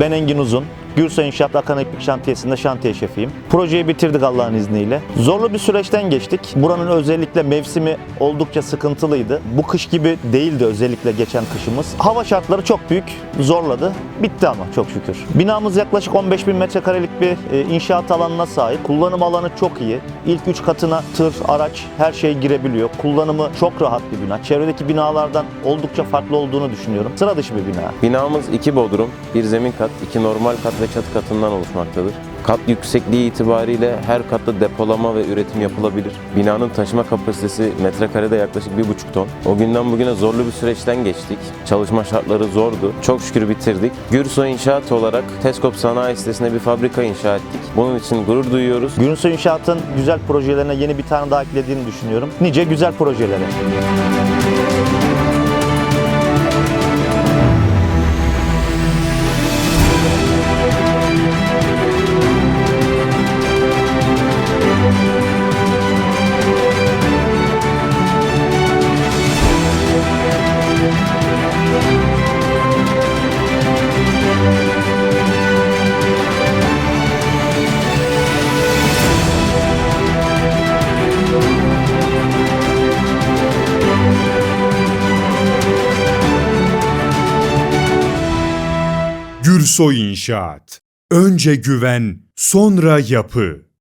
Ben Engin Uzun. Gürsoy İnşaat Akan İplik Şantiyesi'nde şantiye şefiyim. Projeyi bitirdik Allah'ın izniyle. Zorlu bir süreçten geçtik. Buranın özellikle mevsimi oldukça sıkıntılıydı. Bu kış gibi değildi özellikle geçen kışımız. Hava şartları çok büyük zorladı. Bitti ama çok şükür. Binamız yaklaşık 15 bin metrekarelik bir e, inşaat alanına sahip. Kullanım alanı çok iyi. İlk 3 katına tır, araç her şey girebiliyor. Kullanımı çok rahat bir bina. Çevredeki binalardan oldukça farklı olduğunu düşünüyorum. Sıra dışı bir bina. Binamız iki bodrum, bir zemin kat, iki normal kat ve çatı katından oluşmaktadır. Kat yüksekliği itibariyle her katta depolama ve üretim yapılabilir. Binanın taşıma kapasitesi metrekarede yaklaşık 1,5 ton. O günden bugüne zorlu bir süreçten geçtik. Çalışma şartları zordu. Çok şükür bitirdik. Gürsoy İnşaat olarak Teskop Sanayi sitesine bir fabrika inşa ettik. Bunun için gurur duyuyoruz. Günsoy İnşaat'ın güzel projelerine yeni bir tane daha eklediğini düşünüyorum. Nice güzel projelere. Gürsoy İnşaat. Önce güven, sonra yapı.